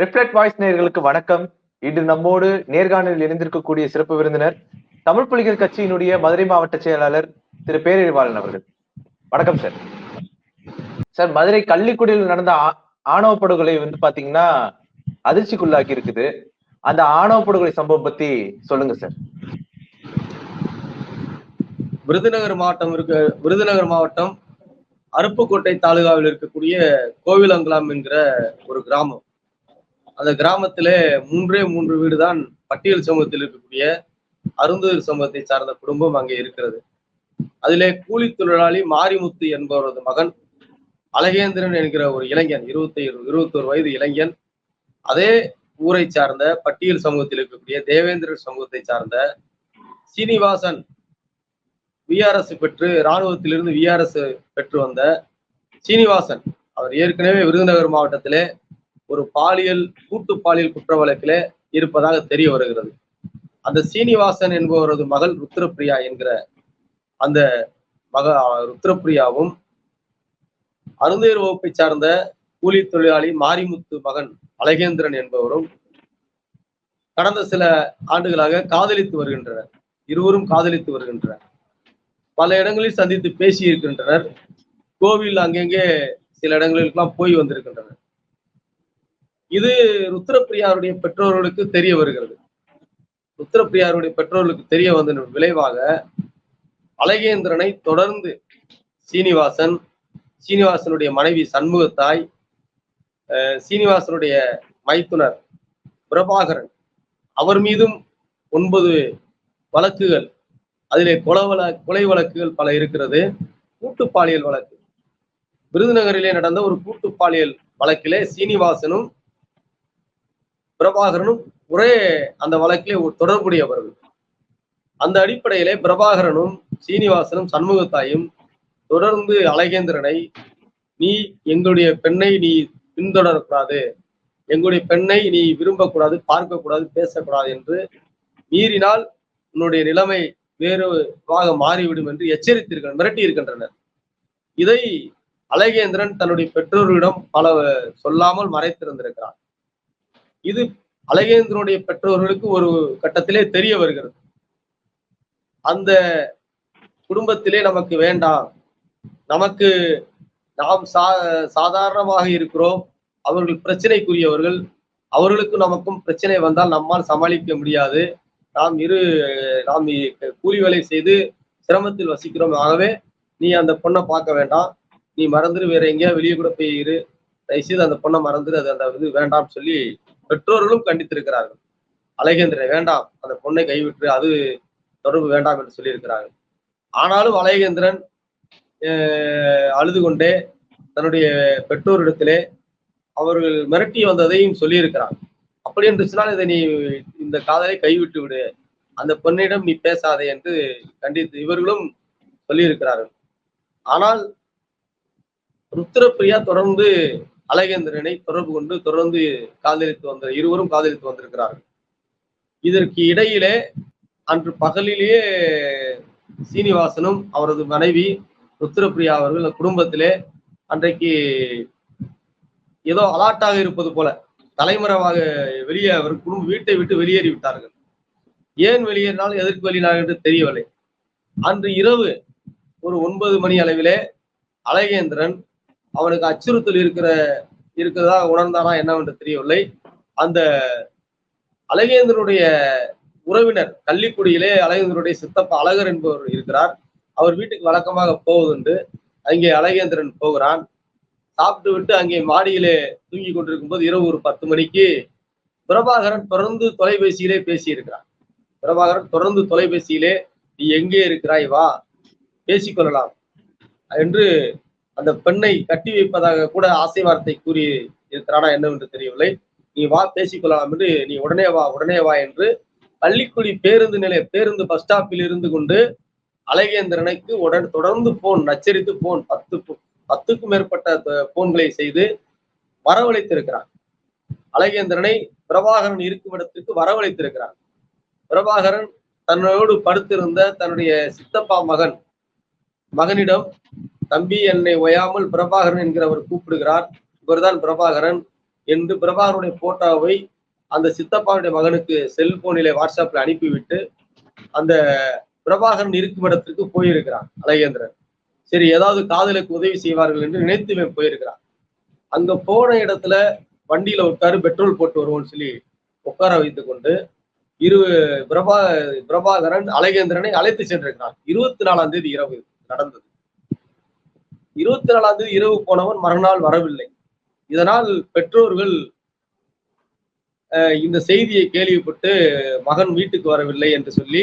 Reflect voice நேர்களுக்கு வணக்கம். இன்று நம்மோடு நேர்காணலில் இணைந்திருக்கக்கூடிய சிறப்பு விருந்தினர் தமிழ் புலிகள் கட்சியினுடைய மதுரை மாவட்ட செயலாளர் திரு பேரறிவாளன் அவர்கள். வணக்கம் சார். சார் மதுரை கள்ளிக்குடியில் நடந்த ஆணவ படுகொலை வந்து பாத்தீங்கன்னா அதிர்ச்சிக்குள்ளாக்கி இருக்குது. அந்த ஆணவ படுகொலை சம்பவம் பத்தி சொல்லுங்க சார். விருதுநகர் மாவட்டம் இருக்க விருதுநகர் மாவட்டம் அருப்புக்கோட்டை தாலுகாவில் இருக்கக்கூடிய கோவிலங்குளம் என்கிற ஒரு கிராமம். அந்த கிராமத்திலே மூன்றே மூன்று வீடு தான் பட்டியல் சமூகத்தில் இருக்கக்கூடிய அருந்தூர் சமூகத்தை சார்ந்த குடும்பம் அங்கே இருக்கிறது. அதிலே கூலி தொழிலாளி மாரிமுத்து என்பவரது மகன் அழகேந்திரன் என்கிற ஒரு இளைஞன் இருபத்தி இருபத்தோரு வயது இளைஞன். அதே ஊரை சார்ந்த பட்டியல் சமூகத்தில் இருக்கக்கூடிய தேவேந்திரர் சமூகத்தை சார்ந்த சீனிவாசன் விஆர்எஸ் பெற்று இராணுவத்திலிருந்து விஆர்எஸ் பெற்று வந்த சீனிவாசன். அவர் ஏற்கனவே விருதுநகர் மாவட்டத்திலே ஒரு பாலியல் கூட்டு பாலியல் குற்ற வழக்கிலே இருப்பதாக தெரிய வருகிறது. அந்த சீனிவாசன் என்பவரது மகள் ருத்ரப்பிரியா என்கிற அந்த மக ருத்ரப்பிரியாவும் அருந்தையர் வகுப்பை சார்ந்த கூலி தொழிலாளி மாரிமுத்து மகன் அழகேந்திரன் என்பவரும் கடந்த சில ஆண்டுகளாக காதலித்து வருகின்றனர். இருவரும் காதலித்து வருகின்றனர். பல இடங்களில் சந்தித்து பேசி இருக்கின்றனர் கோவில் அங்கங்கே சில இடங்களுக்கெல்லாம் போய் வந்திருக்கின்றனர். இது ருத்ரப்பிரியாருடைய பெற்றோர்களுக்கு தெரிய வருகிறது. ருத்ரப்பிரியாருடைய பெற்றோர்களுக்கு தெரிய வந்த விளைவாக அழகேந்திரனை தொடர்ந்து சீனிவாசன் சீனிவாசனுடைய மனைவி சண்முகத்தாய் சீனிவாசனுடைய மைத்துனர் பிரபாகரன் அவர் மீதும் ஒன்பது வழக்குகள். அதிலே கொலை வழ கொலை வழக்குகள் பல இருக்கிறது. கூட்டு பாலியல் வழக்கு. விருதுநகரிலே நடந்த ஒரு கூட்டு பாலியல் வழக்கிலே சீனிவாசனும் பிரபாகரனும் ஒரே அந்த வழக்கிலே தொடர்புடையவர்கள். அந்த அடிப்படையிலே பிரபாகரனும் சீனிவாசனும் சண்முகத்தாயும் தொடர்ந்து அழகேந்திரனை நீ எங்களுடைய பெண்ணை நீ பின்தொடரக்கூடாது. எங்களுடைய பெண்ணை நீ விரும்பக்கூடாது பார்க்கக்கூடாது பேசக்கூடாது என்று மீறினால் உன்னுடைய நிலைமை வேறுவாக மாறிவிடும் என்று எச்சரித்திருக்க மிரட்டி இருக்கின்றனர் இதை அழகேந்திரன் தன்னுடைய பெற்றோர்களிடம் பல சொல்லாமல் மறைத்திருந்திருக்கிறார் இது அழகேந்திரனுடைய பெற்றோர்களுக்கு ஒரு கட்டத்திலே தெரிய வருகிறது. அந்த குடும்பத்திலே நமக்கு வேண்டாம். நமக்கு நாம் சா சாதாரணமாக இருக்கிறோம். அவர்கள் பிரச்சனைக்குரியவர்கள். அவர்களுக்கு நமக்கும் பிரச்சனை வந்தால் நம்மால் சமாளிக்க முடியாது. நாம் இரு நாம் கூலி வேலை செய்து சிரமத்தில் வசிக்கிறோம். ஆகவே நீ அந்த பொண்ணை பார்க்க வேண்டாம். நீ மறந்துடு வேற எங்கேயா வெளியே கூட போய் இரு. தயவுசெய்து அந்த பொண்ணை மறந்துடு அது அந்த இது வேண்டாம்னு சொல்லி பெற்றோர்களும் கண்டித்திருக்கிறார்கள். அழகேந்திரனை வேண்டாம். அந்த பொண்ணை கைவிட்டு அது தொடர்பு வேண்டாம் என்று சொல்லியிருக்கிறார்கள். ஆனாலும் அழகேந்திரன் அழுது கொண்டே தன்னுடைய பெற்றோரிடத்திலே அவர்கள் மிரட்டி வந்ததையும் சொல்லியிருக்கிறார். அப்படி என்று சொன்னால் இதை நீ இந்த காதலை கைவிட்டு விடு. அந்த பெண்ணிடம் நீ பேசாதே என்று கண்டித்து இவர்களும் சொல்லியிருக்கிறார்கள். ஆனால் ருத்ரப்பிரியா தொடர்ந்து அழகேந்திரனை தொடர்பு கொண்டு தொடர்ந்து காதலித்து வந்த இருவரும் காதலித்து வந்திருக்கிறார்கள். இதற்கு இடையிலே அன்று பகலிலேயே சீனிவாசனும் அவரது மனைவி ருத்ரபிரியா அவர்கள் குடும்பத்திலே அன்றைக்கு ஏதோ அலாட்டாக இருப்பது போல தலைமறைவாக வெளியே அவர் குடும்ப வீட்டை விட்டு வெளியேறி விட்டார்கள். ஏன் வெளியேறினாலும் எதற்கு வெளியினார் என்று தெரியவில்லை. அன்று இரவு ஒரு ஒன்பது மணி அளவிலே அழகேந்திரன் அவனுக்கு அச்சுறுத்தல் இருக்கிற இருக்கிறதா உணர்ந்தானா என்னவென்று தெரியவில்லை. அந்த அழகேந்திரனுடைய உறவினர் கள்ளிக்குடியிலே அழகேந்திரனுடைய சித்தப்பா அழகர் என்பவர் இருக்கிறார். அவர் வீட்டுக்கு வழக்கமாக போவதுண்டு. அங்கே அழகேந்திரன் போகிறான். சாப்பிட்டு விட்டு அங்கே மாடியிலே தூங்கி கொண்டிருக்கும் போது இரவு ஒரு பத்து மணிக்கு பிரபாகரன் தொடர்ந்து தொலைபேசியிலே பேசியிருக்கிறான். பிரபாகரன் தொடர்ந்து தொலைபேசியிலே நீ எங்கே இருக்கிறாய்? வா பேசிக்கொள்ளலாம் என்று அந்த பெண்ணை கட்டி வைப்பதாக கூட ஆசை வார்த்தை கூறி இருக்கிறானா என்னவென்று தெரியவில்லை. நீ வா பேசிக்கொள்ளலாம் என்று நீ உடனே வா உடனே வா என்று பள்ளிக்குடி பேருந்து நிலைய பேருந்து பஸ் ஸ்டாப்பில் இருந்து கொண்டு அழகேந்திரனுக்கு உடன் தொடர்ந்து போன் நச்சரித்து போன் பத்து பத்துக்கும் மேற்பட்ட போன்களை செய்து வரவழைத்திருக்கிறான். அழகேந்திரனை பிரபாகரன் இருக்கும் இடத்திற்கு வரவழைத்திருக்கிறான். பிரபாகரன் தன்னோடு படுத்திருந்த தன்னுடைய சித்தப்பா மகன் மகனிடம் தம்பி என்னை ஒயாமல் பிரபாகரன் என்கிறவர் கூப்பிடுகிறார். இவர்தான் பிரபாகரன் என்று பிரபாகருடைய போட்டோவை அந்த சித்தப்பாவுடைய மகனுக்கு செல்போனிலே வாட்ஸ்அப்ல அனுப்பிவிட்டு அந்த பிரபாகரன் இருக்கும் இடத்திற்கு போயிருக்கிறான் அழகேந்திரன். சரி ஏதாவது காதலுக்கு உதவி செய்வார்கள் என்று நினைத்து போயிருக்கிறான். அங்க போன இடத்துல வண்டியில உட்காரு பெட்ரோல் போட்டு வருவோம்னு சொல்லி உட்கார வைத்து கொண்டு இரு பிரபா பிரபாகரன் அழகேந்திரனை அழைத்து சென்றிருக்கிறான். இருபத்தி நாலாம் தேதி இரவு நடந்தது. இருபத்தி நாலாம் தேதி இரவு போனவன் மறுநாள் வரவில்லை. இதனால் பெற்றோர்கள் அஹ், இந்த செய்தியை கேள்விப்பட்டு மகன் வீட்டுக்கு வரவில்லை என்று சொல்லி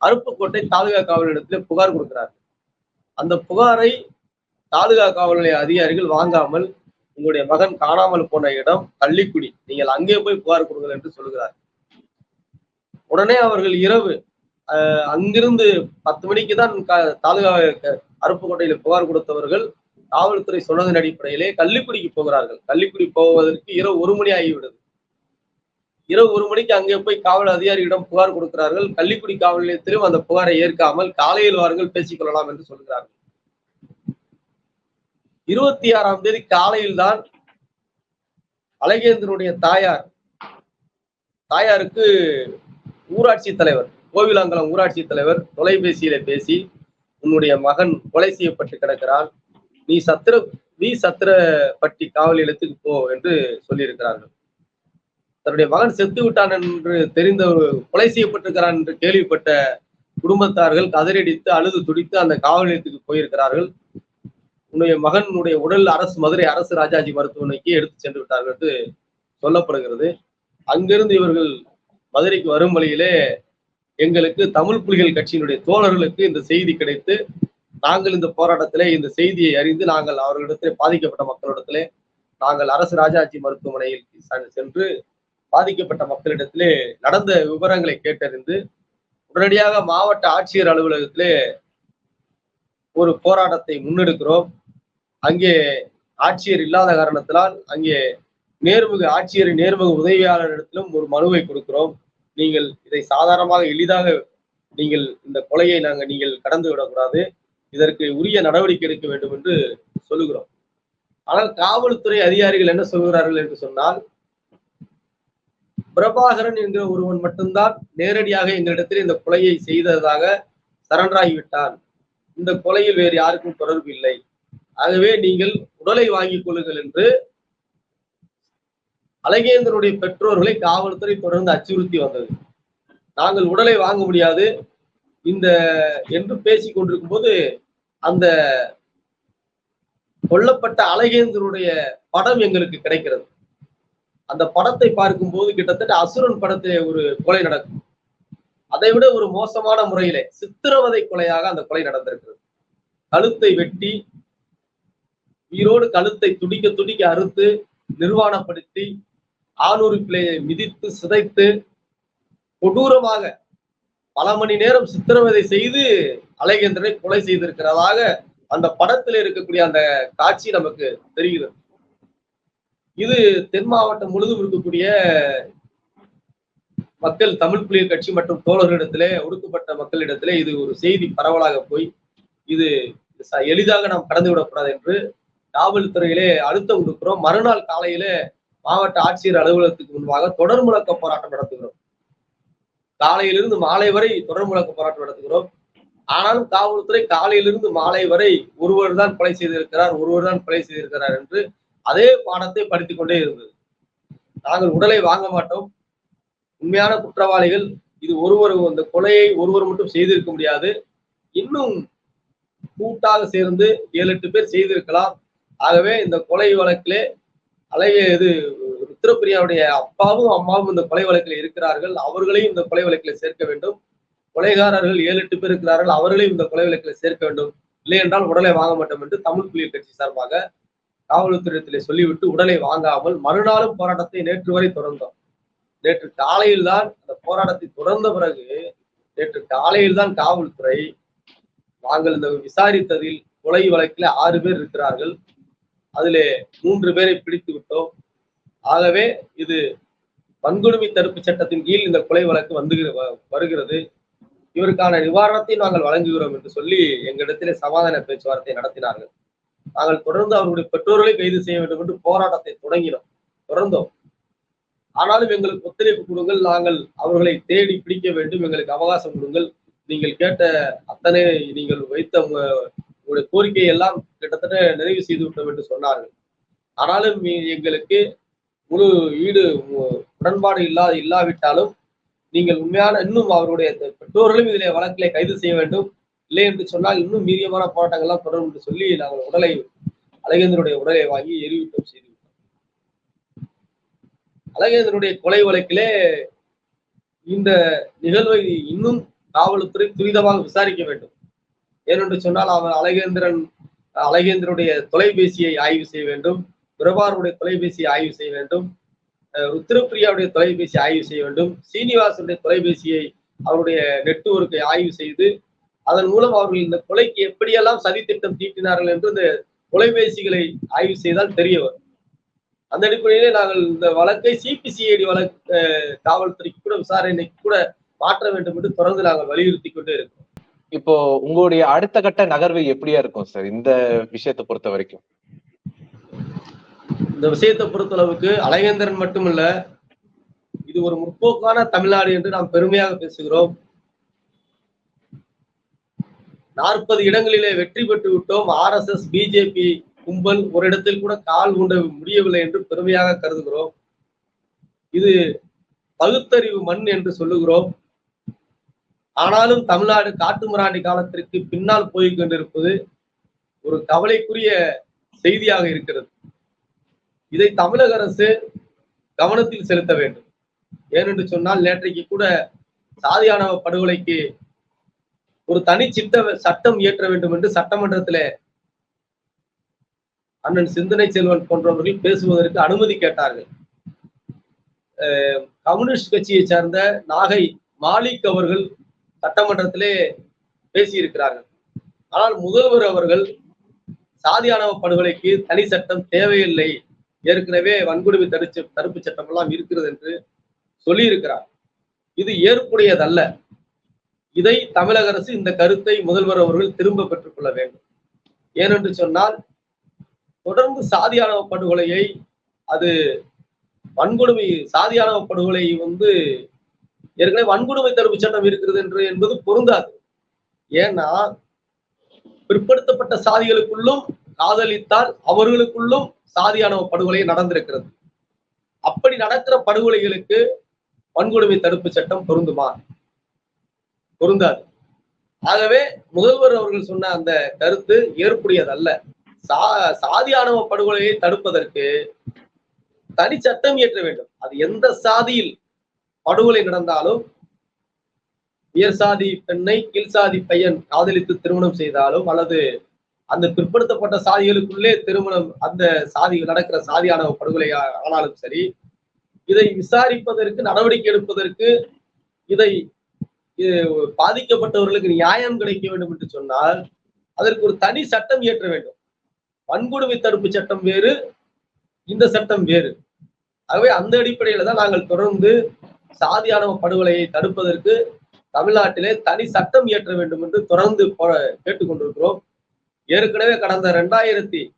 அருப்புக்கோட்டை தாலுகா காவல் புகார் கொடுக்கிறார் அந்த புகாரை தாலுகா காவல் நிலைய அதிகாரிகள் வாங்காமல் உங்களுடைய மகன் காணாமல் போன இடம் கள்ளிக்குடி. நீங்கள் அங்கே போய் புகார் கொடுங்கள் என்று சொல்கிறார் உடனே அவர்கள் இரவு அங்கிருந்து பத்து மணிக்கு தான் தாலுகா அருப்புக்கோட்டையில புகார் கொடுத்தவர்கள் காவல்துறை சொன்னதன் அடிப்படையிலே கள்ளிக்குடிக்கு போகிறார்கள். கள்ளிக்குடி போவதற்கு இரவு ஒரு மணி ஆகிவிடுது இரவு ஒரு மணிக்கு அங்கே போய் காவல் அதிகாரியிடம் புகார் கொடுக்கிறார்கள். கள்ளிக்குடி காவல் நிலையத்திலும் அந்த புகாரை ஏற்காமல் காலையில் வாருங்கள் பேசிக்கொள்ளலாம் என்று சொல்கிறார்கள். இருபத்தி ஆறாம் தேதி காலையில் தான் அழகேந்திரனுடைய தாயார் தாயாருக்கு ஊராட்சி தலைவர் கோவிலாங்கலம் ஊராட்சி தலைவர் தொலைபேசியில பேசி உன்னுடைய மகன் கொலை செய்யப்பட்டு கிடக்கிறான். நீ சத்திர வி சத்திரப்பட்டி காவல் நிலையத்துக்கு போ என்று சொல்லியிருக்கிறார்கள். தன்னுடைய மகன் செத்து விட்டான் என்று தெரிந்த ஒரு கொலை செய்யப்பட்டிருக்கிறான் என்று கேள்விப்பட்ட குடும்பத்தார்கள் கதறடித்து அழுது துடித்து அந்த காவல் நிலையத்துக்கு போயிருக்கிறார்கள். உன்னுடைய மகனுடைய உடல் அரசு மதுரை அரசு ராஜாஜி மருத்துவமனைக்கு எடுத்து சென்று விட்டார்கள் என்று சொல்லப்படுகிறது. அங்கிருந்து இவர்கள் மதுரைக்கு வரும் வழியிலே எங்களுக்கு தமிழ் புலிகள் கட்சியினுடைய தோழர்களுக்கு இந்த செய்தி கிடைத்து நாங்கள் இந்த போராட்டத்திலே இந்த செய்தியை அறிந்து நாங்கள் அவர்களிடத்திலே பாதிக்கப்பட்ட மக்களிடத்திலே நாங்கள் அரசு ராஜாஜி மருத்துவமனையில் சென்று பாதிக்கப்பட்ட மக்களிடத்திலே நடந்த விவரங்களை கேட்டறிந்து உடனடியாக மாவட்ட ஆட்சியர் அலுவலகத்திலே ஒரு போராட்டத்தை முன்னெடுக்கிறோம். அங்கே ஆட்சியர் இல்லாத காரணத்தினால் அங்கே நேர்முக ஆட்சியரின் நேர்முக உதவியாளரிடத்திலும் ஒரு மனுவை கொடுக்கிறோம். நீங்கள் இதை சாதாரணமாக எளிதாக நீங்கள் இந்த கொலையை நாங்கள் நீங்கள் கடந்து விடக்கூடாது. இதற்கு உரிய நடவடிக்கை எடுக்க வேண்டும் என்று சொல்லுகிறோம். ஆனால் காவல்துறை அதிகாரிகள் என்ன சொல்கிறார்கள் என்று சொன்னால் பிரபாகரன் என்கிற ஒருவன் மட்டும்தான் நேரடியாக எங்களிடத்தில் இந்த கொலையை செய்ததாக சரண்டராகிவிட்டான். இந்த கொலையில் வேறு யாருக்கும் தொடர்பு இல்லை. ஆகவே நீங்கள் உடலை வாங்கிக் கொள்ளுங்கள் என்று அழகேந்திரனுடைய பெற்றோர்களை காவல்துறை தொடர்ந்து அச்சுறுத்தி வந்தது. நாங்கள் உடலை வாங்க முடியாது. இந்த என்று பேசிக் கொண்டிருக்கும் போது அந்த கொல்லப்பட்ட அழகேந்திரனுடைய படம் எங்களுக்கு கிடைக்கிறது. அந்த படத்தை பார்க்கும் போது கிட்டத்தட்ட அசுரன் படத்திலே ஒரு கொலை நடக்கும். அதை விட ஒரு மோசமான முறையிலே சித்திரவதை கொலையாக அந்த கொலை நடந்திருக்கிறது. கழுத்தை வெட்டி உயிரோடு கழுத்தை துடிக்க துடிக்க அறுத்து நிர்வாணப்படுத்தி ஆணூறு பிள்ளையை மிதித்து சிதைத்து கொடூரமாக பல மணி நேரம் சித்திரவதை செய்து அழகேந்திரனை கொலை செய்திருக்கிறதாக அந்த படத்தில் இருக்கக்கூடிய அந்த காட்சி நமக்கு தெரிகிறது. இது தென் மாவட்டம் முழுதும் இருக்கக்கூடிய மக்கள் தமிழ் புலிகள் கட்சி மற்றும் தோழர்களிடத்திலே ஒடுக்கப்பட்ட மக்களிடத்திலே இது ஒரு செய்தி பரவலாக போய் இது ச- எளிதாக நாம் கடந்து விடக்கூடாது என்று காவல்துறையிலே அழுத்தம் கொடுக்கிறோம். மறுநாள் காலையிலே மாவட்ட ஆட்சியர் அலுவலகத்துக்கு முன்பாக தொடர் முழக்க போராட்டம் நடத்துகிறோம். காலையிலிருந்து மாலை வரை தொடர் முழக்க போராட்டம் நடத்துகிறோம். ஆனாலும் காவல்துறை காலையிலிருந்து மாலை வரை ஒருவர் தான் கொலை செய்திருக்கிறார் ஒருவர் தான் கொலை செய்திருக்கிறார் என்று அதே பாடத்தை படித்துக் கொண்டே இருந்தது. நாங்கள் உடலை வாங்க மாட்டோம். உண்மையான குற்றவாளிகள் இது ஒருவர் அந்த கொலையை ஒருவர் மட்டும் செய்திருக்க முடியாது. இன்னும் கூட்டாக சேர்ந்து ஏழு எட்டு பேர் செய்திருக்கலாம். ஆகவே இந்த கொலை வழக்கிலே அழகிய இது ருத்ரபிரியாவுடைய அப்பாவும் அம்மாவும் இந்த கொலை வழக்கில் இருக்கிறார்கள். அவர்களையும் இந்த கொலை வழக்கில் சேர்க்க வேண்டும். கொலைகாரர்கள் ஏழு எட்டு பேர் இருக்கிறார்கள். அவர்களையும் இந்த கொலை வழக்கில் சேர்க்க வேண்டும். இல்லை என்றால் உடலை வாங்க மாட்டோம் என்று தமிழ் புலிகள் கட்சி சார்பாக காவல்துறையத்திலே சொல்லிவிட்டு உடலை வாங்காமல் மறுநாளும் போராட்டத்தை நேற்று வரை தொடர்ந்தோம். நேற்று காலையில் தான் அந்த போராட்டத்தை தொடர்ந்த பிறகு நேற்று காலையில் தான் காவல்துறை நாங்கள் இந்த விசாரித்ததில் கொலை வழக்கில் ஆறு பேர் இருக்கிறார்கள். அதிலே மூன்று பேரை பிடித்து விட்டோம். ஆகவே இது வன்கொடுமை தடுப்பு சட்டத்தின் கீழ் இந்த கொலை வழக்கு வந்து வருகிறது. இவருக்கான நிவாரணத்தை நாங்கள் வழங்குகிறோம் என்று சொல்லி எங்களிடத்திலே சமாதான பேச்சுவார்த்தை நடத்தினார்கள். நாங்கள் தொடர்ந்து அவர்களுடைய பெற்றோர்களை கைது செய்ய வேண்டும் என்று போராட்டத்தை தொடங்கினோம். தொடர்ந்தோம். ஆனாலும் எங்களுக்கு ஒத்துழைப்பு கொடுங்கள். நாங்கள் அவர்களை தேடி பிடிக்க வேண்டும். எங்களுக்கு அவகாசம் கொடுங்கள். நீங்கள் கேட்ட அத்தனை நீங்கள் வைத்த உங்களுடைய கோரிக்கையை எல்லாம் கிட்டத்தட்ட நிறைவு செய்து விட்டோம் என்று சொன்னார்கள். ஆனாலும் எங்களுக்கு முழு ஈடு உடன்பாடு இல்லா இல்லாவிட்டாலும் நீங்கள் உண்மையான இன்னும் அவருடைய பெற்றோர்களும் இதில் வழக்கிலே கைது செய்ய வேண்டும். இல்லை என்று சொன்னால் இன்னும் மீறியமான போராட்டங்கள்லாம் தொடரும் என்று சொல்லி நாங்கள் உடலை அழகேந்தருடைய உடலை வாங்கி எரிவிட்டம் செய்துவிட்டோம். அழகேந்தருடைய கொலை வழக்கிலே இந்த நிகழ்வை இன்னும் காவல்துறை துரிதமாக விசாரிக்க வேண்டும். ஏனென்று சொன்னால் அவன் அழகேந்திரன் அழகேந்திரனுடைய தொலைபேசியை ஆய்வு செய்ய வேண்டும் பிரபாருடைய தொலைபேசியை ஆய்வு செய்ய வேண்டும் அஹ் ருத்ரப்பிரியாவுடைய தொலைபேசி ஆய்வு செய்ய வேண்டும் சீனிவாசனுடைய தொலைபேசியை அவருடைய நெட்வொர்க்கை ஆய்வு செய்து அதன் மூலம் அவர்கள் இந்த கொலைக்கு எப்படியெல்லாம் சதித்திட்டம் தீட்டினார்கள் என்று இந்த தொலைபேசிகளை ஆய்வு செய்தால் தெரிய வரும் அந்த அடிப்படையிலே நாங்கள் இந்த வழக்கை சிபிசிஐடி வழக்கு காவல்துறைக்கு கூட விசாரணைக்கு கூட மாற்ற வேண்டும் என்று தொடர்ந்து நாங்கள் வலியுறுத்தி கொண்டே இருக்கோம் இப்போ உங்களுடைய அடுத்த கட்ட நகர்வு எப்படியா இருக்கும் சார் இந்த விஷயத்தை பொறுத்த வரைக்கும்? இந்த விஷயத்தை பொறுத்த அளவுக்கு அழகேந்திரன் மட்டுமல்ல இது ஒரு முற்போக்கான தமிழ்நாடு என்று நாம் பெருமையாக பேசுகிறோம். நாற்பது இடங்களிலே வெற்றி பெற்று விட்டோம். ஆர் எஸ் எஸ் பிஜேபி கும்பல் ஒரு இடத்தில் கூட கால் உண்ட முடியவில்லை என்று பெருமையாக கருதுகிறோம். இது பகுத்தறிவு மண் என்று சொல்லுகிறோம். ஆனாலும் தமிழ்நாடு காட்டுமிராண்டி காலத்திற்கு பின்னால் போய் கொண்டிருப்பது ஒரு கவலைக்குரிய செய்தியாக இருக்கிறது. இதை தமிழக அரசு கவனத்தில் செலுத்த வேண்டும். ஏனென்று சொன்னால் நேற்றைக்கு கூட சாதியானவ படுகொலைக்கு ஒரு தனி சிட்ட சட்டம் இயற்ற வேண்டும் என்று சட்டமன்றத்தில் அண்ணன் சிந்தனை செல்வன் போன்றவர்கள் பேசுவதற்கு அனுமதி கேட்டார்கள். கம்யூனிஸ்ட் கட்சியை சார்ந்த நாகை மாலிக் அவர்கள் சட்டமன்றத்திலே பேசியிருக்கிறார்கள். ஆனால் முதல்வர் அவர்கள் சாதியானவ படுகொலைக்கு தனி சட்டம் தேவையில்லை. ஏற்கனவே வன்கொடுமை தடுச்சு தடுப்பு சட்டம் எல்லாம் இருக்கிறது என்று சொல்லியிருக்கிறார். இது ஏற்புடையதல்ல. இதை தமிழக அரசு இந்த கருத்தை முதல்வர் அவர்கள் திரும்ப பெற்றுக்கொள்ள வேண்டும். ஏனென்று சொன்னால் தொடர்ந்து சாதியானவ படுகொலையை அது வன்கொடுமை சாதியானவ படுகொலை வந்து ஏற்கனவே வன்கொடுமை தடுப்பு சட்டம் இருக்கிறது என்று என்பது பொருந்தாது. ஏன்னா பிற்படுத்தப்பட்ட சாதிகளுக்குள்ளும் காதலித்தால் அவர்களுக்குள்ளும் சாதியானவ படுகொலை நடந்திருக்கிறது. அப்படி நடக்கிற படுகொலைகளுக்கு வன்கொடுமை தடுப்பு சட்டம் பொருந்துமா? பொருந்தாது. ஆகவே முதல்வர் அவர்கள் சொன்ன அந்த கருத்து ஏற்புடையதல்ல. சா சாதியானவ படுகொலையை தடுப்பதற்கு தனி சட்டம் இயற்ற வேண்டும். அது எந்த சாதியில் படுகொலை நடந்தாலும் உயர் சாதி பெண்ணை கீழ் சாதி பையன் காதலித்து திருமணம் செய்தாலும் அல்லது அந்த பிற்படுத்தப்பட்ட சாதிகளுக்குள்ளே திருமணம் அந்த சாதி நடக்கிற சாதியான படுகொலை ஆனாலும் சரி இதை விசாரிப்பதற்கு நடவடிக்கை எடுப்பதற்கு இதை இது பாதிக்கப்பட்டவர்களுக்கு நியாயம் கிடைக்க வேண்டும் என்று சொன்னால் அதற்கு ஒரு தனி சட்டம் இயற்ற வேண்டும். வன்கொடுமை தடுப்பு சட்டம் வேறு இந்த சட்டம் வேறு. ஆகவே அந்த அடிப்படையில தான் நாங்கள் தொடர்ந்து சாதியானவ படுகொலையை தடுப்பதற்கு தமிழ்நாட்டிலே தனி சட்டம் இயற்ற வேண்டும் என்று தொடர்ந்து போ- கேட்டுக்கொண்டிருக்கிறோம். ஏற்கனவே கடந்த ரெண்டாயிரத்தி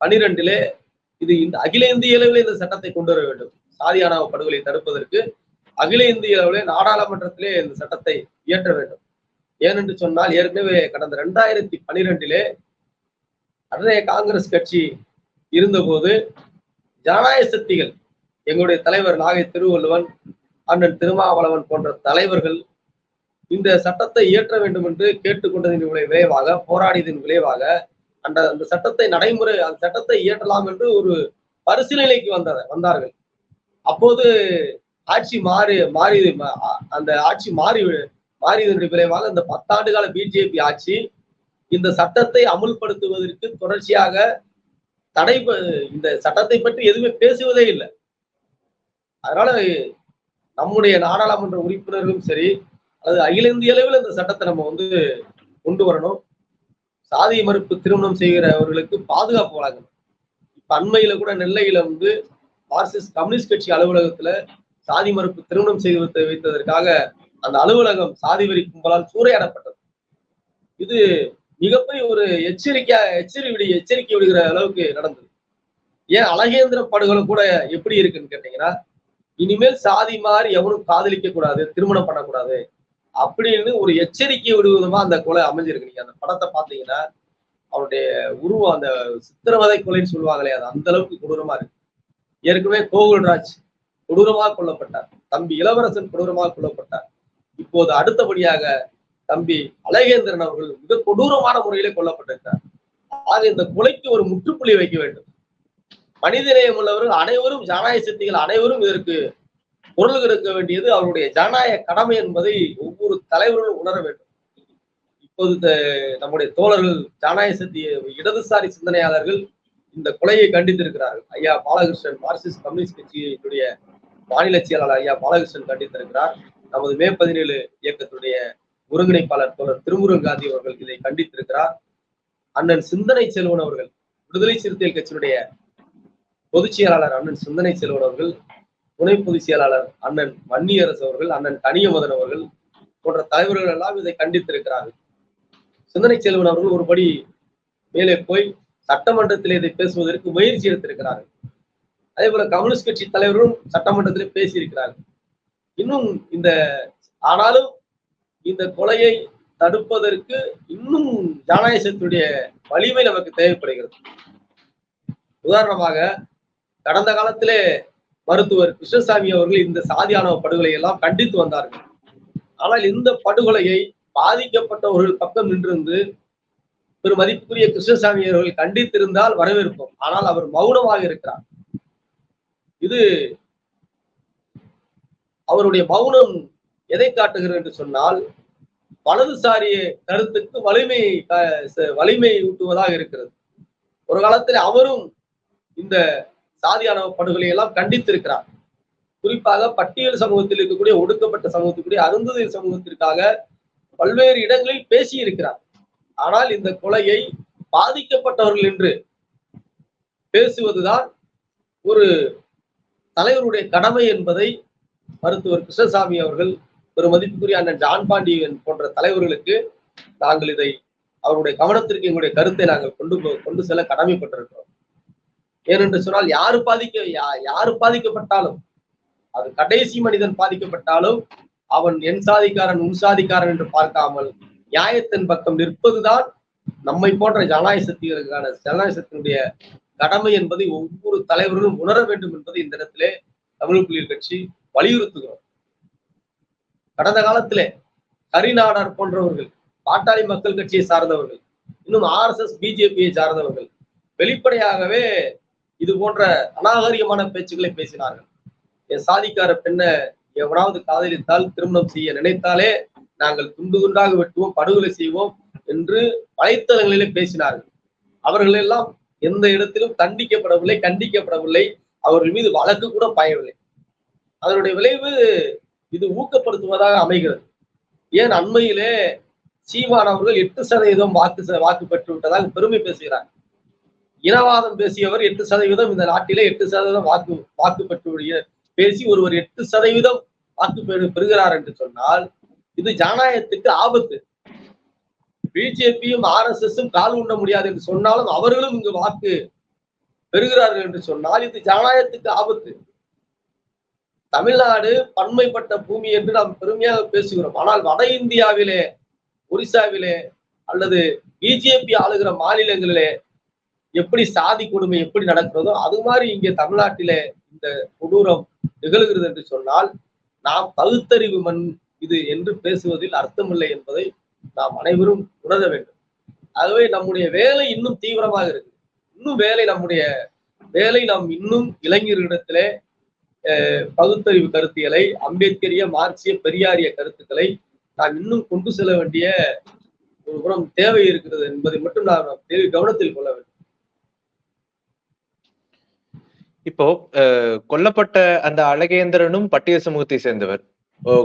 பனிரெண்டிலே இது இந்த அகில இந்திய அளவில் இந்த சட்டத்தை கொண்டு வர வேண்டும். சாதியானவ படுகொலை தடுப்பதற்கு அகில இந்திய அளவில் நாடாளுமன்றத்திலே இந்த சட்டத்தை இயற்ற வேண்டும். ஏனென்று சொன்னால் ஏற்கனவே கடந்த ரெண்டாயிரத்தி பனிரெண்டிலே அன்றைய காங்கிரஸ் கட்சி இருந்தபோது ஜனநாயக சக்திகள் எங்களுடைய தலைவர் நாகை திருவள்ளுவன் அண்ணன் திருமாவளவன் போன்ற தலைவர்கள் இந்த சட்டத்தை இயற்ற வேண்டும் என்று கேட்டுக்கொண்டதின் விளை- விளைவாக போராடியதன் விளைவாக அந்த அந்த சட்டத்தை நடைமுறை அந்த சட்டத்தை இயற்றலாம் என்று ஒரு பரிசீலனைக்கு வந்த வந்தார்கள். அப்போது ஆட்சி மாறி மாறி அ- அந்த ஆட்சி மாறி மாறியதன் விளைவாக இந்த பத்தாண்டு கால பிஜேபி ஆட்சி இந்த சட்டத்தை அமுல்படுத்துவதற்கு தொடர்ச்சியாக தடை இந்த சட்டத்தை பற்றி எதுவுமே பேசுவதே இல்லை. அதனால நம்முடைய நாடாளுமன்ற உறுப்பினர்களும் சரி அல்லது அகில இந்திய அளவில் இந்த சட்டத்தை நம்ம வந்து கொண்டு வரணும். சாதி மறுப்பு திருமணம் செய்கிறவர்களுக்கு பாதுகாப்பு வழங்கணும். இப்ப அண்மையில கூட நெல்லையில வந்து மார்க்சிஸ்ட் கம்யூனிஸ்ட் கட்சி அலுவலகத்துல சாதி மறுப்பு திருமணம் செய்து வைத்ததற்காக அந்த அலுவலகம் சாதி வரி கும்பலால் சூறையாடப்பட்டது. இது மிகப்பெரிய ஒரு எச்சரிக்கையா எச்சரி விடி எச்சரிக்கை விடுகிற அளவுக்கு நடந்தது. ஏன் அழகேந்திர படுகொலை கூட எப்படி இருக்குன்னு கேட்டீங்கன்னா இனிமேல் சாதி மாதிரி எவனும் காதலிக்க கூடாது திருமணம் பண்ணக்கூடாது அப்படின்னு ஒரு எச்சரிக்கை விடுவதுமா அந்த கொலை அமைஞ்சிருக்கு. நீங்க அந்த படத்தை பாத்தீங்கன்னா அவனுடைய உருவம் அந்த சித்திரவதை கொலைன்னு சொல்லுவாங்களே அது அந்த அளவுக்கு கொடூரமா இருக்கு. ஏற்கனவே கோகுல்ராஜ் கொடூரமாக கொல்லப்பட்டார். தம்பி இளவரசன் கொடூரமாக கொல்லப்பட்டார். இப்போது அடுத்தபடியாக தம்பி அழகேந்திரன் அவர்கள் மிக கொடூரமான முறையிலே கொல்லப்பட்டிருக்கிறார். ஆக இந்த கொலைக்கு ஒரு முற்றுப்புள்ளி வைக்க வேண்டும். மனிதநேயம் உள்ளவர்கள் அனைவரும் ஜனநாயக சக்திகள் அனைவரும் இதற்கு குரல் எடுக்க வேண்டியது அவருடைய ஜனநாயக கடமை என்பதை ஒவ்வொரு தலைவர்களும் உணர வேண்டும். இப்போது இந்த நம்முடைய தோழர்கள் ஜனநாயக சக்தி இடதுசாரி சிந்தனையாளர்கள் இந்த கொலையை கண்டித்திருக்கிறார்கள். ஐயா பாலகிருஷ்ணன் மார்க்சிஸ்ட் கம்யூனிஸ்ட் கட்சியினுடைய மாநில செயலாளர் ஐயா பாலகிருஷ்ணன் கண்டித்திருக்கிறார். நமது மே பதினேழு இயக்கத்துடைய ஒருங்கிணைப்பாளர் தோழர் திருமுருகன் காந்தி அவர்கள் இதை கண்டித்திருக்கிறார். அண்ணன் சிந்தனை செல்வன் அவர்கள் விடுதலை சிறுத்தைகள் கட்சியினுடைய பொதுச் செயலாளர் அண்ணன் சிந்தனை செல்வன் அவர்கள் துணை பொதுச் செயலாளர் அண்ணன் வன்னியரசு அவர்கள் அண்ணன் கனியமதன் அவர்கள் போன்ற தலைவர்கள் எல்லாம் இதை கண்டித்திருக்கிறார்கள். சிந்தனை செல்வன் அவர்கள் ஒருபடி மேலே போய் சட்டமன்றத்தில் இதை பேசுவதற்கு முயற்சி எடுத்திருக்கிறார்கள். அதே போல கம்யூனிஸ்ட் கட்சி தலைவரும் சட்டமன்றத்திலே பேசியிருக்கிறார்கள். இன்னும் இந்த ஆனாலும் இந்த கொலையை தடுப்பதற்கு இன்னும் ஜனநாயகத்தினுடைய வலிமை நமக்கு தேவைப்படுகிறது. உதாரணமாக கடந்த காலத்திலே மருத்துவர் கிருஷ்ணசாமி அவர்கள் இந்த சாதியானவ படுகொலை எல்லாம் கண்டித்து வந்தார்கள். ஆனால் இந்த படுகொலையை பாதிக்கப்பட்டவர்கள் பக்கம் நின்றிருந்து ஒரு மதிப்புக்குரிய கிருஷ்ணசாமி அவர்கள் கண்டித்திருந்தால் வரவேற்போம். ஆனால் அவர் மௌனமாக இருக்கிறார். இது அவருடைய மௌனம் எதை காட்டுகிறது என்று சொன்னால் வலதுசாரிய கருத்துக்கு வலிமை வலிமை ஊட்டுவதாக இருக்கிறது. ஒரு காலத்தில் அவரும் இந்த சாதியான படுகொலை எல்லாம் கண்டித்திருக்கிறார். குறிப்பாக பட்டியல் சமூகத்தில் இருக்கக்கூடிய ஒடுக்கப்பட்ட சமூகத்துக்குரிய அருந்ததியர் சமூகத்திற்காக பல்வேறு இடங்களில் பேசி இருக்கிறார் ஆனால் இந்த கொலையை பாதிக்கப்பட்டவர்கள் என்று பேசுவதுதான் ஒரு தலைவருடைய கடமை என்பதை மருத்துவர் கிருஷ்ணசாமி அவர்கள் ஒரு மதிப்புக்குரிய அண்ணன் ஜான் பாண்டியன் போன்ற தலைவர்களுக்கு நாங்கள் இதை அவருடைய கவனத்திற்கு எங்களுடைய கருத்தை நாங்கள் கொண்டு கொண்டு செல்ல கடமைப்பட்டிருக்கிறோம். ஏனென்று சொன்னால் யாரு பாதிக்க யாரு பாதிக்கப்பட்டாலும் அது கடைசி மனிதன் பாதிக்கப்பட்டாலும் அவன் என் சாதிக்காரன் உன் சாதிக்காரன் என்று பார்க்காமல் நியாயத்தின் பக்கம் நிற்பதுதான் நம்மை போன்ற ஜனநாயக சக்திகளுக்கான ஜனநாயக சக்தியினுடைய கடமை என்பதை ஒவ்வொரு தலைவர்களும் உணர வேண்டும் என்பதை இந்த இடத்திலே தமிழ் புலிகள் கட்சி வலியுறுத்துகிறோம். கடந்த காலத்திலே கரிநாடர் போன்றவர்கள் பாட்டாளி மக்கள் கட்சியை சார்ந்தவர்கள் இன்னும் ஆர்எஸ்எஸ் எஸ் பிஜேபியை சார்ந்தவர்கள் வெளிப்படையாகவே இது போன்ற அநாகரிகமான பேச்சுக்களை பேசினார்கள். என் சாதிக்கார பெண்ணை எவனாவது காதலித்தால் திருமணம் செய்ய நினைத்தாலே நாங்கள் துண்டு துண்டாக வெட்டுவோம் படுகொலை செய்வோம் என்று வலைத்தளங்களிலே பேசினார்கள். அவர்கள் எல்லாம் எந்த இடத்திலும் தண்டிக்கப்படவில்லை கண்டிக்கப்படவில்லை. அவர்கள் மீது வழக்கு கூட பாயவில்லை. அதனுடைய விளைவு இது ஊக்கப்படுத்துவதாக அமைகிறது. ஏன் அண்மையிலே சீமான் அவர்கள் எட்டு சதவீதம் வாக்கு வாக்கு பெற்று விட்டதாக பெருமை பேசுகிறார். இனவாதம் பேசியவர் எட்டு சதவீதம். இந்த நாட்டிலே எட்டு சதவீதம் வாக்கு வாக்கு பெற்று பேசி ஒருவர் எட்டு சதவீதம் வாக்கு பெறு பெறுகிறார் என்று சொன்னால் இது ஜனநாயகத்துக்கு ஆபத்து. பிஜேபியும் ஆர் எஸ் எஸும் கால் உண்ண முடியாது என்று சொன்னாலும் அவர்களும் இங்கு வாக்கு பெறுகிறார்கள் என்று சொன்னால் இது ஜனநாயகத்துக்கு ஆபத்து. தமிழ்நாடு பன்மைப்பட்ட பூமி என்று நாம் பெருமையாக பேசுகிறோம். ஆனால் வட இந்தியாவிலே ஒரிசாவிலே அல்லது பிஜேபி ஆளுகிற மாநிலங்களிலே எப்படி சாதி கொடுமை எப்படி நடக்கிறதோ அது மாதிரி இங்கே தமிழ்நாட்டிலே இந்த கொடூரம் நிகழ்கிறது என்று சொன்னால் நாம் பகுத்தறிவு மண் இது என்று பேசுவதில் அர்த்தமில்லை என்பதை நாம் அனைவரும் உணர வேண்டும். ஆகவே நம்முடைய வேலை இன்னும் தீவிரமாக இருக்கு. இன்னும் வேலை நம்முடைய வேலை நாம் இன்னும் இளைஞர்களிடத்திலே பகுத்தறிவு கருத்தியலை அம்பேத்கரிய மார்க்சிய பெரியாரிய கருத்துக்களை நாம் இன்னும் கொண்டு செல்ல வேண்டிய ஒரு புறம் தேவை இருக்கிறது என்பதை மட்டும் நாம் கவனத்தில் கொள்ள வேண்டும். இப்போ கொல்லப்பட்ட அந்த அழகேந்திரனும் பட்டியல் சமூகத்தை சேர்ந்தவர்.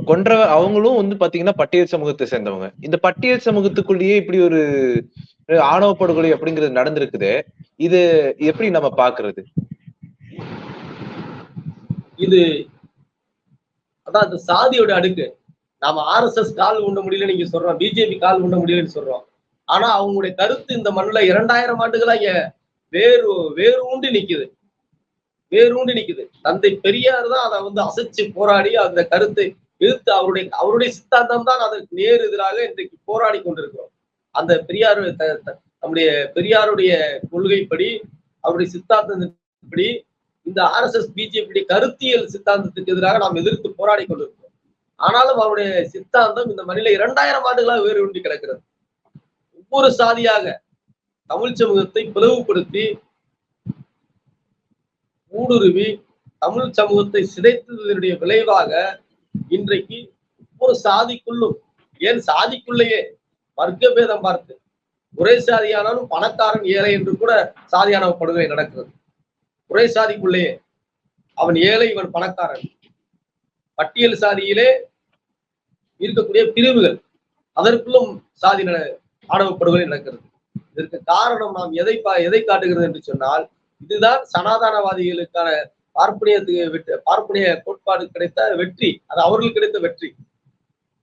கொன்ற அவங்களும் வந்து பாத்தீங்கன்னா பட்டியல் சமூகத்தை சேர்ந்தவங்க. இந்த பட்டியல் சமூகத்துக்குள்ளேயே இப்படி ஒரு ஆணவ படுகொலை அப்படிங்கிறது நடந்திருக்குது இது எப்படி நம்ம பாக்குறது? இது அதான் இந்த சாதியோட அடுக்கு. நாம ஆர் எஸ் எஸ் கால் உண்ட முடியல நீங்க சொல்றோம். பிஜேபி கால் உண்ட முடியலன்னு சொல்றோம். ஆனா அவங்களுடைய கருத்து இந்த மண்ணுல இரண்டாயிரம் ஆண்டுகளா வேறு வேறு உண்டு நிக்குது. வேரூண்டு நிக்குது. தந்தை பெரியார் தான் அதை வந்து அசைச்சு போராடி அந்த கருத்தை எதிர்த்து அவருடைய அவருடைய சித்தாந்தம் தான் அதற்கு நேர் எதிராக இன்றைக்கு போராடி கொண்டிருக்கிறோம். அந்த பெரியார் த- த- நம்முடைய பெரியாருடைய கொள்கைப்படி அவருடைய சித்தாந்தப்படி இந்த ஆர்எஸ்எஸ் பிஜேபி கருத்தியல் சித்தாந்தத்துக்கு எதிராக நாம் எதிர்த்து போராடி கொண்டிருக்கிறோம். ஆனாலும் அவருடைய சித்தாந்தம் இந்த மண்ணில இரண்டாயிரம் ஆண்டுகளாக வேறு ஒன்றி கிடக்கிறது. ஒவ்வொரு சாதியாக தமிழ் சமூகத்தை பிளவுபடுத்தி ஊடுருவி தமிழ் சமூகத்தை சிதைத்ததனுடைய விளைவாக இன்றைக்கு ஒரு சாதிக்குள்ளும் ஏன் சாதிக்குள்ளேயே வர்க்க பேதம் பார்த்து ஒரே சாதியானாலும் பணக்காரன் ஏழை என்று கூட சாதியான படுகொலை நடக்கிறது. ஒரே சாதிக்குள்ளேயே அவன் ஏழை இவன் பணக்காரன். பட்டியல் சாதியிலே இருக்கக்கூடிய பிரிவுகள் அதற்குள்ளும் சாதி நட ஆணவ படுகொலை நடக்கிறது. இதற்கு காரணம் நாம் எதை பா- எதை காட்டுகிறது என்று சொன்னால் இதுதான் சனாதனவாதிகளுக்கான பார்ப்பனியத்துக்கு வெற்றி பார்ப்பனிய கோட்பாடு கிடைத்த வெற்றி. அது அவர்களுக்கு கிடைத்த வெற்றி.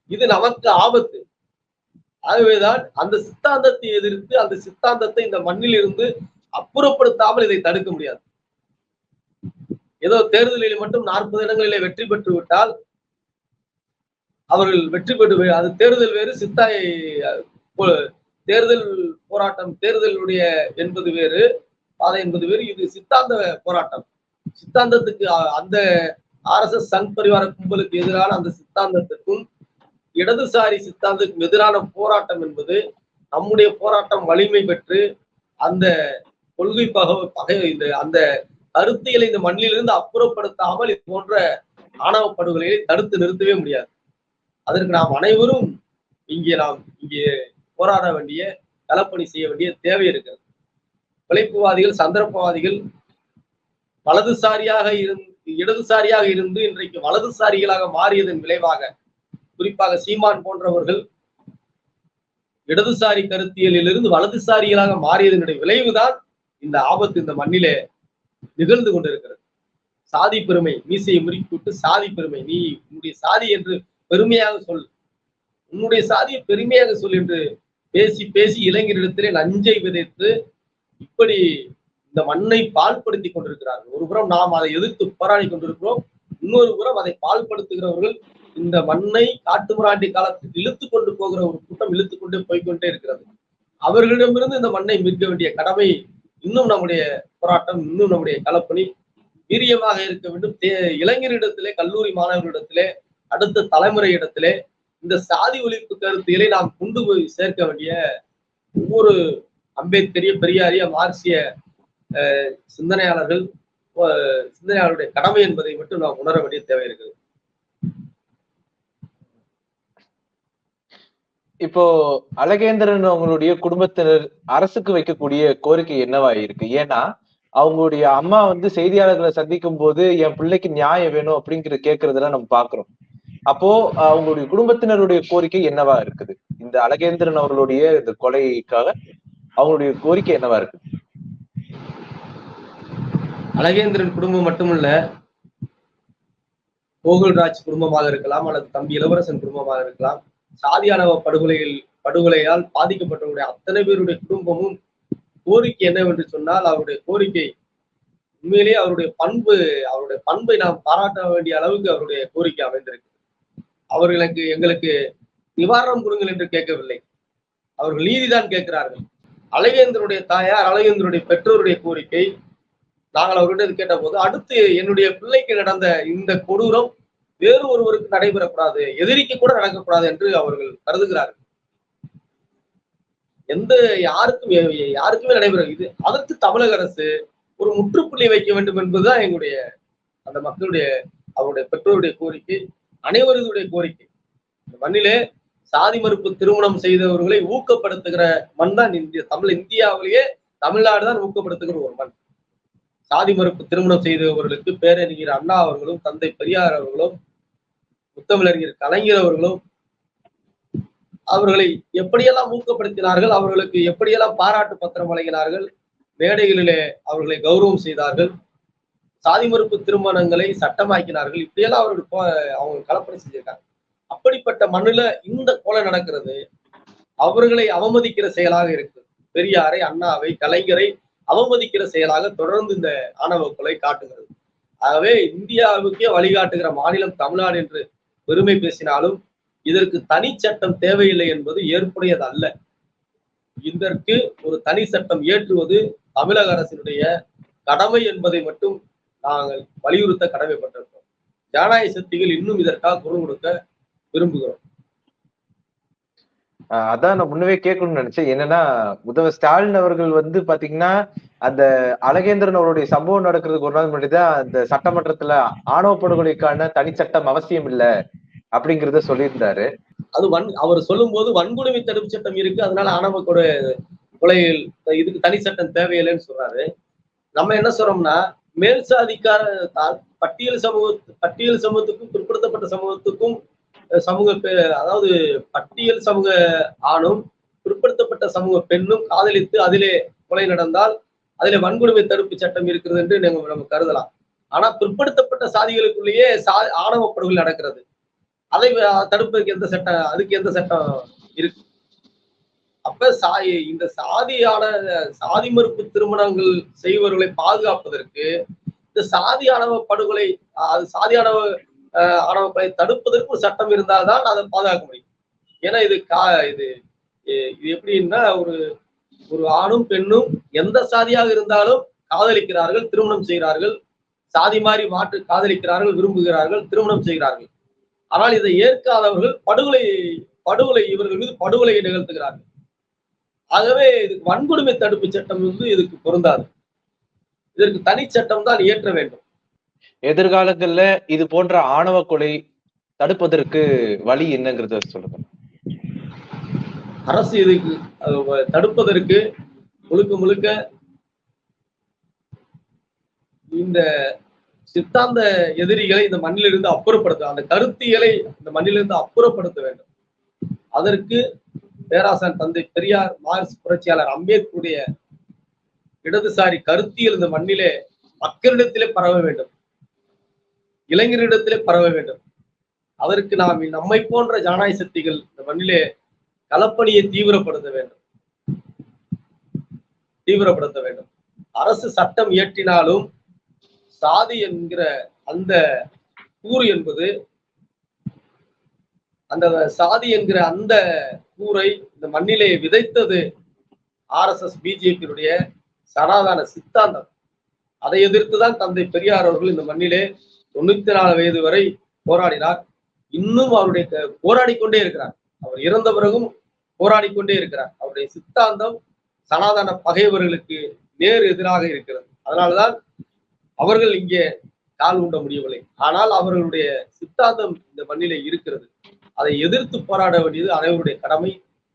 இது நமக்கு ஆபத்து. ஆகவேதான் அந்த சித்தாந்தத்தை எதிர்த்து அந்த சித்தாந்தத்தை இந்த மண்ணில் இருந்து அப்புறப்படுத்தாமல் இதை தடுக்க முடியாது. ஏதோ தேர்தலில் மட்டும் நாற்பது இடங்களிலே வெற்றி பெற்று விட்டால் அவர்கள் வெற்றி பெற்று அது தேர்தல் வேறு சித்தாய் போ- தேர்தல் போராட்டம் தேர்தலுடைய என்பது வேறு. பாதை என்பது வேறு. இது சித்தாந்த போராட்டம். சித்தாந்தத்துக்கு அந்த ஆர்எஸ்எஸ் சங் பரிவார கும்பலுக்கு எதிரான அந்த சித்தாந்தத்துக்கும் இடதுசாரி சித்தாந்தத்துக்கும் எதிரான போராட்டம் என்பது நம்முடைய போராட்டம் வலிமை பெற்று அந்த கொள்கை பகை பகை இந்த அந்த கருத்தியலை இந்த மண்ணிலிருந்து அப்புறப்படுத்தாமல் இது போன்ற ஆணவ படுகொலைகளை தடுத்து நிறுத்தவே முடியாது. அதற்கு நாம் அனைவரும் இங்கே நாம் இங்கே போராட வேண்டிய களப்பணி செய்ய வேண்டிய தேவை இருக்கிறது. பிழைப்புவாதிகள் சந்தர்ப்பவாதிகள் வலதுசாரியாக இருந்து இடதுசாரியாக இருந்து இன்றைக்கு வலதுசாரிகளாக மாறியதன் விளைவாக குறிப்பாக சீமான் போன்றவர்கள் இடதுசாரி கருத்தியலிலிருந்து வலதுசாரிகளாக மாறியதனுடைய விளைவுதான் இந்த ஆபத்து இந்த மண்ணிலே நிகழ்ந்து கொண்டிருக்கிறது. சாதி பெருமை மீசையை முறுக்கிவிட்டு சாதி பெருமை நீ உன்னுடைய சாதி என்று பெருமையாக சொல். உன்னுடைய சாதியை பெருமையாக சொல் என்று பேசி பேசி இளைஞரிடத்திலே நஞ்சை விதைத்து இப்படி இந்த மண்ணை பால்படுத்தி கொண்டிருக்கிறார்கள். ஒரு புறம் நாம் அதை எதிர்த்து போராடி கொண்டிருக்கிறோம் இன்னொரு புறம் அதை பால்படுத்துகிறவர்கள் இந்த மண்ணை காட்டுமிராண்டி காலத்தில் இழுத்து கொண்டு போகிற ஒரு கூட்டம் இழுத்து கொண்டு போய்க்கொண்டே இருக்கிறது. அவர்களிடமிருந்து இந்த மண்ணை மீட்க வேண்டிய கடமை இன்னும் நம்முடைய போராட்டம் இன்னும் நம்முடைய கலப்பணி வீரியமாக இருக்க வேண்டும். இளைஞரிடத்திலே கல்லூரி மாணவர்களிடத்திலே அடுத்த தலைமுறை இடத்திலே இந்த சாதி ஒழிப்பு கருத்துகளை நாம் கொண்டு போய் சேர்க்க வேண்டிய ஒவ்வொரு அம்பேத்கரிய பெரியாரிய மார்க்சிய அஹ், சிந்தனையாளர்கள் சிந்தனையாளருடைய கடமை என்பதை மட்டும் நாம் உணர வேண்டிய தேவை இருக்குது. இப்போ அழகேந்திரன் அவங்களுடைய குடும்பத்தினர் அரசுக்கு வைக்கக்கூடிய கோரிக்கை என்னவா இருக்கு? ஏன்னா அவங்களுடைய அம்மா வந்து செய்தியாளர்களை சந்திக்கும் போது என் பிள்ளைக்கு நியாயம் வேணும் அப்படிங்கிற கேட்கறதெல்லாம் நம்ம பாக்குறோம். அப்போ அவங்களுடைய குடும்பத்தினருடைய கோரிக்கை என்னவா இருக்குது? இந்த அழகேந்திரன் அவர்களுடைய இந்த கொலைக்காக அவங்களுடைய கோரிக்கை என்னவா இருக்கு? அழகேந்திரன் குடும்பம் மட்டுமல்ல கோகுல்ராஜ் குடும்பமாக இருக்கலாம் அல்லது தம்பி இளவரசன் குடும்பமாக இருக்கலாம் சாதியானவ படுகொலையில் படுகொலையால் பாதிக்கப்பட்டவருடைய அத்தனை பேருடைய குடும்பமும் கோரிக்கை என்னவென்று சொன்னால் அவருடைய கோரிக்கை உண்மையிலேயே அவருடைய பண்பு அவருடைய பண்பை நாம் பாராட்ட வேண்டிய அளவுக்கு அவருடைய கோரிக்கை அமைந்திருக்கு அவர்களுக்கு எங்களுக்கு நிவாரணம் கொடுங்கள் என்று கேட்கவில்லை. அவர்கள் நீதிதான் கேட்கிறார்கள். அழகேந்திரனுடைய தாயார் அழகேந்திரனுடைய பெற்றோருடைய கோரிக்கை. நாங்கள் அவர்கிட்ட கேட்ட போது அடுத்து என்னுடைய பிள்ளைக்கு நடந்த இந்த கொடூரம் வேறு ஒருவருக்கு நடைபெறக்கூடாது எதிரிக்கு கூட நடக்கக்கூடாது என்று அவர்கள் கருதுகிறார்கள். எந்த யாருக்கும் யாருக்குமே நடைபெற இது அதற்கு தமிழக அரசு ஒரு முற்றுப்புள்ளி வைக்க வேண்டும் என்பதுதான் எங்களுடைய அந்த மக்களுடைய அவருடைய பெற்றோருடைய கோரிக்கை அனைவருடைய கோரிக்கை. மண்ணிலே சாதி மறுப்பு திருமணம் செய்தவர்களை ஊக்கப்படுத்துகிற மண் தான் இந்திய தமிழ் இந்தியாவிலேயே தமிழ்நாடு தான் ஊக்கப்படுத்துகிற ஒரு மண் சாதி மறுப்பு திருமணம் செய்தவர்களுக்கு பேரறிஞர் அண்ணா அவர்களும் தந்தை பெரியார் அவர்களும் முத்தமிழறிஞர் கலைஞர் அவர்களும் அவர்களை எப்படியெல்லாம் ஊக்கப்படுத்தினார்கள் அவர்களுக்கு எப்படியெல்லாம் பாராட்டு பத்திரம் வழங்கினார்கள் மேடைகளிலே அவர்களை கௌரவம் செய்தார்கள் சாதி மறுப்பு திருமணங்களை சட்டமாக்கினார்கள் இப்படியெல்லாம் அவர்கள் அவங்க கலப்பணி செஞ்சிருக்காங்க. அப்படிப்பட்ட மண்ணுல இந்த கொலை நடக்கிறது அவர்களை அவமதிக்கிற செயலாக இருக்கு. பெரியாரை அண்ணாவை கலைஞரை அவமதிக்கிற செயலாக தொடர்ந்து இந்த ஆணவ கொலை காட்டுகிறது. ஆகவே இந்தியாவுக்கே வழிகாட்டுகிற மாநிலம் தமிழ்நாடு என்று பெருமை பேசினாலும் இதற்கு தனி சட்டம் தேவையில்லை என்பது ஏற்புடையது அல்ல இதற்கு ஒரு தனி சட்டம் இயற்றுவது தமிழக அரசினுடைய கடமை என்பதை மட்டும் நாங்கள் வலியுறுத்த கடமைப்பட்டிருக்கோம் ஜனநாயக சக்திகள் இன்னும் இதற்காக குரல் கொடுக்க விரும்புகிறோம். அதான் நான் முன்னவே கேட்கணும்னு நினைச்சேன். என்னன்னா முதல்வர் ஸ்டாலின் அவர்கள் வந்து பாத்தீங்கன்னா அந்த அழகேந்திரன் அவருடைய சம்பவம் நடக்கிறதுக்கு ஒரு நாள் முன்னாடி தான் அந்த சட்டமன்றத்துல ஆணவ படுகொலைக்கான தனி சட்டம் அவசியம் இல்ல அப்படிங்கறத சொல்லியிருந்தாரு. அது வன் அவர் சொல்லும் போது வன்கொடுமை தடுப்பு சட்டம் இருக்கு. அதனால ஆணவ கொலை கொலைகள் இதுக்கு தனி சட்டம் தேவையில்லைன்னு சொல்றாரு. நம்ம என்ன சொல்றோம்னா மேல் சாதிக்கார தா- பட்டியல் சமூக பட்டியல் சமூகத்துக்கும் பிற்படுத்தப்பட்ட சமூகத்துக்கும் சமூக அதாவது பட்டியல் சமூக ஆணும் பிற்படுத்தப்பட்ட சமூக பெண்ணும் காதலித்து அதிலே கொலை நடந்தால் அதிலே வன்கொடுமை தடுப்பு சட்டம் இருக்கிறது என்று நம்ம நம்ம கருதலாம். ஆனா பிற்படுத்தப்பட்ட சாதிகளுக்குள்ளேயே சா ஆணவ படுகொலை நடக்கிறது. அதை தடுப்பதற்கு எந்த சட்டம் அதுக்கு எந்த சட்டம் இருக்கு? அப்ப சா இந்த சாதியான சாதி மறுப்பு திருமணங்கள் செய்பவர்களை பாதுகாப்பதற்கு இந்த சாதியானவ படுகொலை அது சாதியானவ ஆணவ அஹ், கொலை தடுப்பதற்கு ஒரு சட்டம் இருந்தால்தான் அதை பாதுகாக்க முடியும். ஏன்னா இது கா இது இது எப்படின்னா ஒரு ஒரு ஆணும் பெண்ணும் எந்த சாதியாக இருந்தாலும் காதலிக்கிறார்கள் திருமணம் செய்கிறார்கள். சாதி மாறி மாற்று காதலிக்கிறார்கள் விரும்புகிறார்கள் திருமணம் செய்கிறார்கள். ஆனால் இதை ஏற்காதவர்கள் படுகொலை படுகொலை இவர்கள் மீது படுகொலையை நிகழ்த்துகிறார்கள். ஆகவே இதுக்கு வன்கொடுமை தடுப்பு சட்டம் வந்து இதுக்கு பொருந்தாது. இதற்கு தனி சட்டம் தான் இயற்ற வேண்டும். எதிர்காலங்கள்ல இது போன்ற ஆணவ கொலை தடுப்பதற்கு வழி என்னங்கிறத சொல்லுங்க. அரசு இதுக்கு தடுப்பதற்கு முழுக்க முழுக்க இந்த சித்தாந்த எதிரிகளை இந்த மண்ணிலிருந்து அப்புறப்படுத்த அந்த கருத்தியலை இந்த மண்ணிலிருந்து அப்புறப்படுத்த வேண்டும். அதற்கு பேராசான் தந்தை பெரியார் மார்க்ஸ் புரட்சியாளர் அம்பேத்கருடைய இடதுசாரி கருத்தியல் இந்த மண்ணிலே மக்களிடத்திலே பரவ வேண்டும். இளைஞரிடத்திலே பரவ வேண்டும். அதற்கு நாம் நம்மை போன்ற ஜனநாயக சக்திகள் இந்த மண்ணிலே களப்பணியை தீவிரப்படுத்த வேண்டும். தீவிரப்படுத்த வேண்டும். அரசு சட்டம் இயற்றினாலும் சாதி என்கிற அந்த கூறு என்பது அந்த சாதி என்கிற அந்த கூரை இந்த மண்ணிலே விதைத்தது ஆர்எஸ்எஸ் பிஜேபியினுடைய சனாதன சித்தாந்தம். அதை எதிர்த்துதான் தந்தை பெரியார் அவர்கள் இந்த மண்ணிலே தொண்ணூத்தி நாலு வயது வரை போராடினார். இன்னும் அவருடைய போராடி கொண்டே இருக்கிறார். அவர் இறந்த பிறகும் போராடி கொண்டே இருக்கிறார். அவருடைய சித்தாந்தம் சனாதன பகைவர்களுக்கு நேர் எதிராக இருக்கிறது. அதனால்தான் அவர்கள் இங்கே கால் உண்ட முடியவில்லை. ஆனால் அவர்களுடைய சித்தாந்தம் இந்த மண்ணிலே இருக்கிறது. அதை எதிர்த்து போராட வேண்டியது அனைவருடைய கடமை.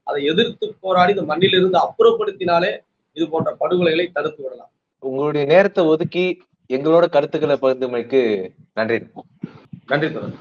அதை எதிர்த்து போராடி இந்த மண்ணிலிருந்து அப்புறப்படுத்தினாலே இது போன்ற படுகொலைகளை தடுத்து விடலாம். உங்களுடைய நேரத்தை ஒதுக்கி எங்களோட கருத்துக்களை பகிர்ந்தமைக்கு நன்றி. நன்றி தொடர்